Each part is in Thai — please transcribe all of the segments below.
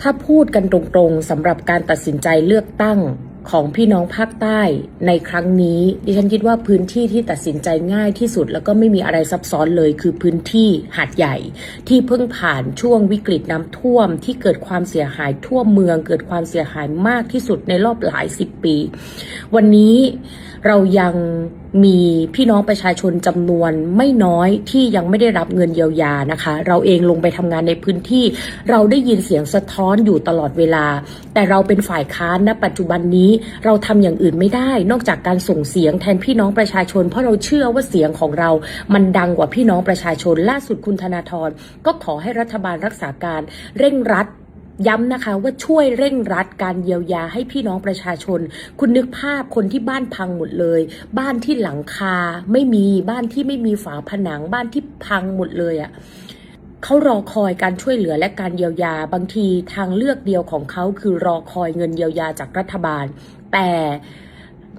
ถ้าพูดกันตรงๆสำหรับการตัดสินใจเลือกตั้งของพี่น้องภาคใต้ในครั้งนี้ ดิฉันคิดว่าพื้นที่ที่ตัดสินใจง่ายที่สุด แล้วก็ไม่มีอะไรซับซ้อนเลยคือพื้นที่หาดใหญ่ ที่เพิ่งผ่านช่วงวิกฤตน้ำท่วม ที่เกิดความเสียหายทั่วเมือง เกิดความเสียหายมากที่สุดในรอบหลายสิบปี วันนี้เรายัง มีพี่น้องประชาชนจำนวนไม่น้อยที่ยังไม่ได้รับเงินเยียวยานะคะ เราเองลงไปทำงานในพื้นที่ เราได้ยินเสียงสะท้อนอยู่ตลอดเวลา แต่เราเป็นฝ่ายค้านณปัจจุบันนี้เราทำอย่างอื่นไม่ได้ นอกจากการส่งเสียงแทนพี่น้องประชาชน เพราะเราเชื่อว่าเสียงของเรา มันดังกว่าพี่น้องประชาชน ล่าสุดคุณธนาธรก็ขอให้รัฐบาลรักษาการเร่งรัด ย้ำนะคะว่าช่วยเร่งรัดการเยียวยาให้พี่น้องประชาชน คุณนึกภาพคนที่บ้านพังหมดเลย บ้านที่หลังคาไม่มีบ้านที่ไม่มีฝาผนังบ้านที่พังหมดเลยอะ่ะเขารอคอยการช่วยเหลือและการเยียวยาบางทีทางเลือกเดียวของเขาคือรอคอยเงินเยียวยาจากรัฐบาล แต่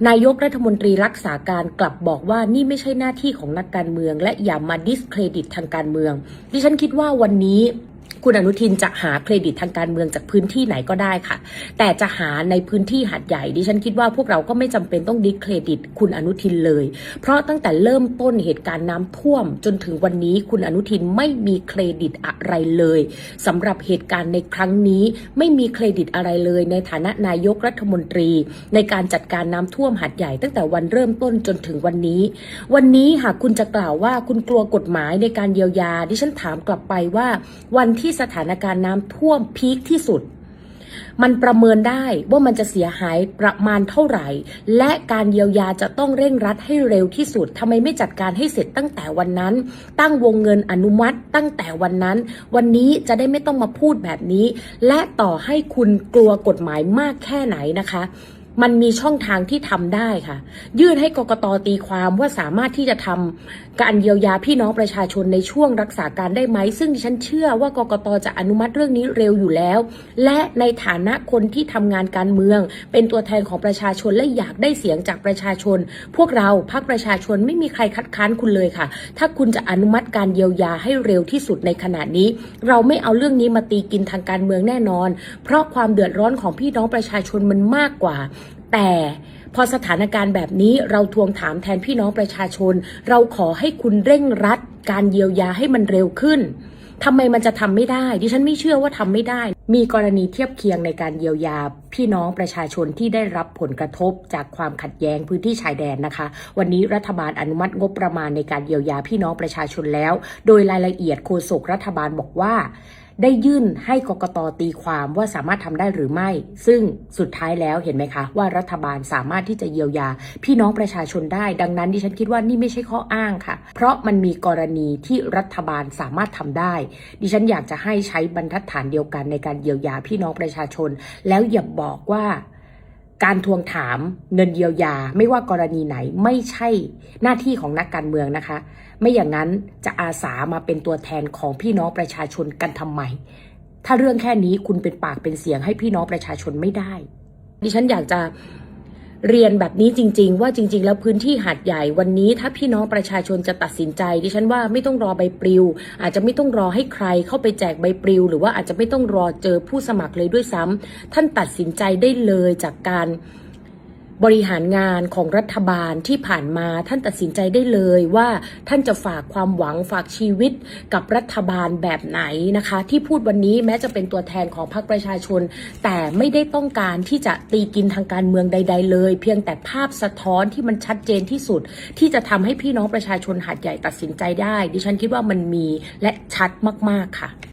นายกรัฐมนตรีรักษาการกลับบอกว่านี่ไม่ใช่หน้าที่ของนักการเมือง และอย่ามาดิสเครดิตทางการเมือง ดิฉันคิดว่าวันนี้ คุณอนุทินจะหาเครดิตทางการเมืองจากพื้นที่ไหนก็ได้ค่ะ แต่จะหาในพื้นที่หัดใหญ่ดิฉันคิดว่าพวกเราก็ไม่จำเป็นต้องดิสเครดิต คุณอนุทินเลย เพราะตั้งแต่เริ่มต้นเหตุการณ์น้ำท่วม จนถึงวันนี้คุณอนุทินไม่มีเครดิตอะไรเลยสำหรับเหตุการณ์ในครั้งนี้ไม่มีเครดิตอะไรเลย ในฐานะนายกรัฐมนตรี ในการจัดการน้ำท่วมหัดใหญ่ ตั้งแต่วันเริ่มต้นจนถึงวันนี้ วันนี้หากคุณจะกล่าวว่าคุณกลัวกฎหมายในการเยียวยา ดิฉันถามกลับไปว่าวันที่สถานการณ์น้ำท่วมพีคที่สุด มันประเมินได้ว่ามันจะเสียหายประมาณเท่าไหร่ และการเยียวยาจะต้องเร่งรัดให้เร็วที่สุดทำไมไม่จัดการให้เสร็จตั้งแต่วันนั้น ตั้งวงเงินอนุมัติตั้งแต่วันนั้น วันนี้จะได้ไม่ต้องมาพูดแบบนี้ และต่อให้คุณกลัวกฎหมายมากแค่ไหนนะคะ มันมีช่องทางที่ทำได้ค่ะ ยื่นให้กกตตีความว่าสามารถที่จะทำการเยียวยาพี่น้องประชาชนในช่วงรักษาการได้ไหม ซึ่งฉันเชื่อว่ากกตจะอนุมัติเรื่องนี้เร็วอยู่แล้ว และในฐานะคนที่ทำงานการเมือง เป็นตัวแทนของประชาชนและอยากได้เสียงจากประชาชน พวกเราพรรคประชาชนไม่มีใครคัดค้านคุณเลยค่ะ ถ้าคุณจะอนุมัติการเยียวยาให้เร็วที่สุดในขณะนี้ เราไม่เอาเรื่องนี้มาตีกินทางการเมืองแน่นอน เพราะความเดือดร้อนของพี่น้องประชาชนมันมากกว่า แต่พอสถานการณ์แบบนี้เราทวงถามแทนพี่น้องประชาชน เราขอให้คุณเร่งรัด การเยียวยาให้มันเร็วขึ้นทำไมมันจะทำไม่ได้ ดิฉันไม่เชื่อว่าทำไม่ได้ มีกรณีเทียบเคียงในการเยียวยา พี่น้องประชาชนที่ได้รับผลกระทบจากความขัดแย้งพื้นที่ชายแดนนะคะ วันนี้รัฐบาลอนุมัติงบประมาณในการเยียวยาพี่น้องประชาชนแล้ว โดยรายละเอียดโฆษกรัฐบาลบอกว่า ได้ยื่นให้กกตตีความว่าสามารถทำได้หรือไม่ ซึ่งสุดท้ายแล้วเห็นไหมคะ ว่ารัฐบาลสามารถที่จะเยียวยา พี่น้องประชาชนได้ ดังนั้นดิฉันคิดว่านี่ไม่ใช่ข้ออ้างค่ะ เพราะมันมีกรณีที่รัฐบาลสามารถทำได้ ดิฉันอยากจะให้ใช้บรรทัดฐานเดียวกันในการเยียวยาพี่น้องประชาชน แล้วอย่าบอกว่า การทวงถามเงินเยียวยา ไม่ว่ากรณีไหนไม่ใช่หน้าที่ของนักการเมืองนะคะ ไม่อย่างนั้นจะอาสามาเป็นตัวแทนของพี่น้องประชาชนกันทำไม ถ้าเรื่องแค่นี้คุณเป็นปากเป็นเสียงให้พี่น้องประชาชนไม่ได้ ดิฉันอยากจะ เรียนแบบนี้จริง ๆ ว่าจริง ๆ แล้วพื้นที่หาดใหญ่วันนี้ ถ้าพี่น้องประชาชนจะตัดสินใจ ดิฉันว่าไม่ต้องรอใบปลิว อาจจะไม่ต้องรอให้ใครเข้าไปแจกใบปลิว หรือว่าอาจจะไม่ต้องรอเจอผู้สมัครเลยด้วยซ้ำท่านตัดสินใจได้เลยจากการ บริหารงานของรัฐบาลที่ผ่านมาท่านตัดสินใจได้เลยว่าท่านจะฝากความหวังฝากชีวิตกับรัฐบาลแบบไหนนะคะ ที่พูดวันนี้แม้จะเป็นตัวแทนของพรรคประชาชน แต่ไม่ได้ต้องการที่จะตีกินทางการเมืองใด ๆ เลย เพียงแต่ภาพสะท้อนที่มันชัดเจนที่สุด ที่จะทำให้พี่น้องประชาชนหาดใหญ่ตัดสินใจได้ ดิฉันคิดว่ามันมีและชัดมากๆค่ะ